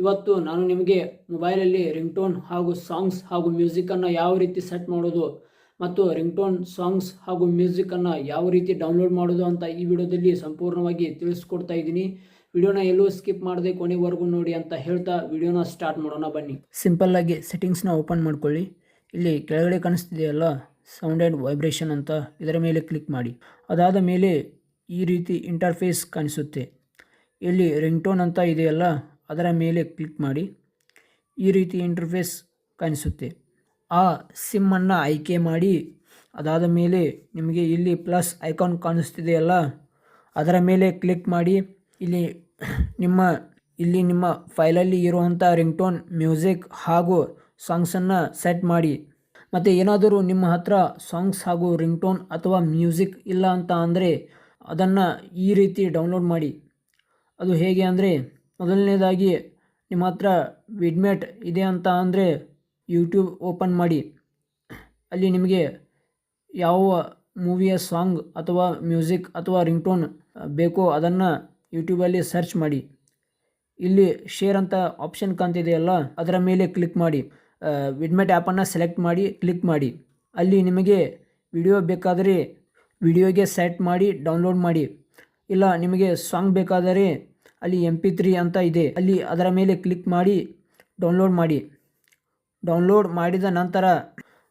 ಇವತ್ತು ನಾನು ನಿಮಗೆ ಮೊಬೈಲಲ್ಲಿ ರಿಂಗ್ಟೋನ್ ಹಾಗೂ ಸಾಂಗ್ಸ್ ಹಾಗೂ ಮ್ಯೂಸಿಕನ್ನು ಯಾವ ರೀತಿ ಸೆಟ್ ಮಾಡೋದು ಮತ್ತು ರಿಂಗ್ಟೋನ್ ಸಾಂಗ್ಸ್ ಹಾಗೂ ಮ್ಯೂಸಿಕನ್ನು ಯಾವ ರೀತಿ ಡೌನ್ಲೋಡ್ ಮಾಡೋದು ಅಂತ ಈ ವಿಡಿಯೋದಲ್ಲಿ ಸಂಪೂರ್ಣವಾಗಿ ತಿಳಿಸ್ಕೊಡ್ತಾ ಇದ್ದೀನಿ. ವಿಡಿಯೋನ ಎಲ್ಲೂ ಸ್ಕಿಪ್ ಮಾಡದೆ ಕೊನೆವರೆಗೂ ನೋಡಿ ಅಂತ ಹೇಳ್ತಾ ವಿಡಿಯೋನ ಸ್ಟಾರ್ಟ್ ಮಾಡೋಣ ಬನ್ನಿ. ಸಿಂಪಲ್ಲಾಗಿ ಸೆಟ್ಟಿಂಗ್ಸ್ನ ಓಪನ್ ಮಾಡ್ಕೊಳ್ಳಿ. ಇಲ್ಲಿ ಕೆಳಗಡೆ ಕಾಣಿಸ್ತಿದೆಯಲ್ಲ ಸೌಂಡ್ ಆ್ಯಂಡ್ ವೈಬ್ರೇಷನ್ ಅಂತ. ಇದರ ಮೇಲೆ ಕ್ಲಿಕ್ ಮಾಡಿ. ಅದಾದ ಮೇಲೆ ಈ ರೀತಿ ಇಂಟರ್ಫೇಸ್ ಕಾಣಿಸುತ್ತೆ. ಇಲ್ಲಿ ರಿಂಗ್ಟೋನ್ ಅಂತ ಇದೆಯಲ್ಲ ಅದರ ಮೇಲೆ ಕ್ಲಿಕ್ ಮಾಡಿ ಈ ರೀತಿ ಇಂಟರ್ಫೇಸ್ ಕಾಣಿಸುತ್ತೆ. ಆ ಸಿಮ್ಮನ್ನು ಆಯ್ಕೆ ಮಾಡಿ ಅದಾದ ಮೇಲೆ ನಿಮಗೆ ಇಲ್ಲಿ ಪ್ಲಸ್ ಐಕಾನ್ ಕಾಣಿಸ್ತಿದೆಯಲ್ಲ ಅದರ ಮೇಲೆ ಕ್ಲಿಕ್ ಮಾಡಿ ಇಲ್ಲಿ ನಿಮ್ಮ ಇಲ್ಲಿ ನಿಮ್ಮ ಫೈಲಲ್ಲಿ ಇರುವಂಥ ರಿಂಗ್ಟೋನ್ ಮ್ಯೂಸಿಕ್ ಹಾಗೂ ಸಾಂಗ್ಸನ್ನು ಸೆಟ್ ಮಾಡಿ. ಮತ್ತು ಏನಾದರೂ ನಿಮ್ಮ ಹತ್ರ ಸಾಂಗ್ಸ್ ಹಾಗೂ ರಿಂಗ್ಟೋನ್ ಅಥವಾ ಮ್ಯೂಸಿಕ್ ಇಲ್ಲ ಅಂತ ಅಂದರೆ ಅದನ್ನು ಈ ರೀತಿ ಡೌನ್ಲೋಡ್ ಮಾಡಿ. ಅದು ಹೇಗೆ ಅಂದರೆ ಮೊದಲನೇದಾಗಿ ನಿಮ್ಮ ಹತ್ರ ವಿಡ್ಮೆಟ್ ಇದೆ ಅಂತ ಅಂದರೆ ಯೂಟ್ಯೂಬ್ ಓಪನ್ ಮಾಡಿ. ಅಲ್ಲಿ ನಿಮಗೆ ಯಾವ ಮೂವಿಯ ಸಾಂಗ್ ಅಥವಾ ಮ್ಯೂಸಿಕ್ ಅಥವಾ ರಿಂಗ್ಟೋನ್ ಬೇಕೋ ಅದನ್ನು ಯೂಟ್ಯೂಬಲ್ಲಿ ಸರ್ಚ್ ಮಾಡಿ. ಇಲ್ಲಿ ಶೇರ್ ಅಂತ ಆಪ್ಷನ್ ಕಾಣ್ತಿದೆಯಲ್ಲ, ಅದರ ಮೇಲೆ ಕ್ಲಿಕ್ ಮಾಡಿ. ವಿಡ್ಮೆಟ್ ಆ್ಯಪನ್ನು ಸೆಲೆಕ್ಟ್ ಮಾಡಿ, ಕ್ಲಿಕ್ ಮಾಡಿ. ಅಲ್ಲಿ ನಿಮಗೆ ವಿಡಿಯೋ ಬೇಕಾದರೆ ವಿಡಿಯೋಗೆ ಸೆಟ್ ಮಾಡಿ, ಡೌನ್ಲೋಡ್ ಮಾಡಿ. ಇಲ್ಲ, ನಿಮಗೆ ಸಾಂಗ್ ಬೇಕಾದರೆ ಅಲ್ಲಿ ಎಂ ಪಿ ತ್ರೀ ಅಂತ ಇದೆ. ಅಲ್ಲಿ ಅದರ ಮೇಲೆ ಕ್ಲಿಕ್ ಮಾಡಿ ಡೌನ್ಲೋಡ್ ಮಾಡಿ. ಡೌನ್ಲೋಡ್ ಮಾಡಿದ ನಂತರ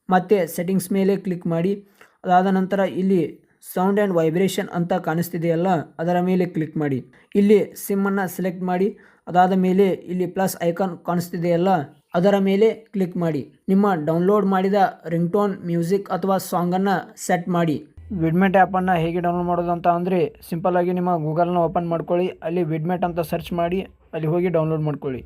ಮತ್ತೆ ಸೆಟ್ಟಿಂಗ್ಸ್ ಮೇಲೆ ಕ್ಲಿಕ್ ಮಾಡಿ. ಅದಾದ ನಂತರ ಇಲ್ಲಿ ಸೌಂಡ್ ಆ್ಯಂಡ್ ವೈಬ್ರೇಷನ್ ಅಂತ ಕಾಣಿಸ್ತಿದೆಯಲ್ಲ, ಅದರ ಮೇಲೆ ಕ್ಲಿಕ್ ಮಾಡಿ. ಇಲ್ಲಿ ಸಿಮ್ಮನ್ನು ಸೆಲೆಕ್ಟ್ ಮಾಡಿ. ಅದಾದ ಮೇಲೆ ಇಲ್ಲಿ ಪ್ಲಸ್ ಐಕಾನ್ ಕಾಣಿಸ್ತಿದೆಯಲ್ಲ, ಅದರ ಮೇಲೆ ಕ್ಲಿಕ್ ಮಾಡಿ. ನಿಮ್ಮ ಡೌನ್ಲೋಡ್ ಮಾಡಿದ ರಿಂಗ್ಟೋನ್ ಮ್ಯೂಸಿಕ್ ಅಥವಾ ಸಾಂಗನ್ನು ಸೆಟ್ ಮಾಡಿ. ವಿಡ್ಮೆಟ್ ಆ್ಯಪನ್ನು ಹೇಗೆ ಡೌನ್ಲೋಡ್ ಮಾಡೋದು ಅಂತ ಅಂದರೆ ಸಿಂಪಲ್ಲಾಗಿ ನಿಮ್ಮ ಗೂಗಲ್ನ ಓಪನ್ ಮಾಡ್ಕೊಳ್ಳಿ, ಅಲ್ಲಿ ವಿಡ್ಮೆಟ್ ಅಂತ ಸರ್ಚ್ ಮಾಡಿ, ಅಲ್ಲಿ ಹೋಗಿ ಡೌನ್ಲೋಡ್ ಮಾಡ್ಕೊಳ್ಳಿ.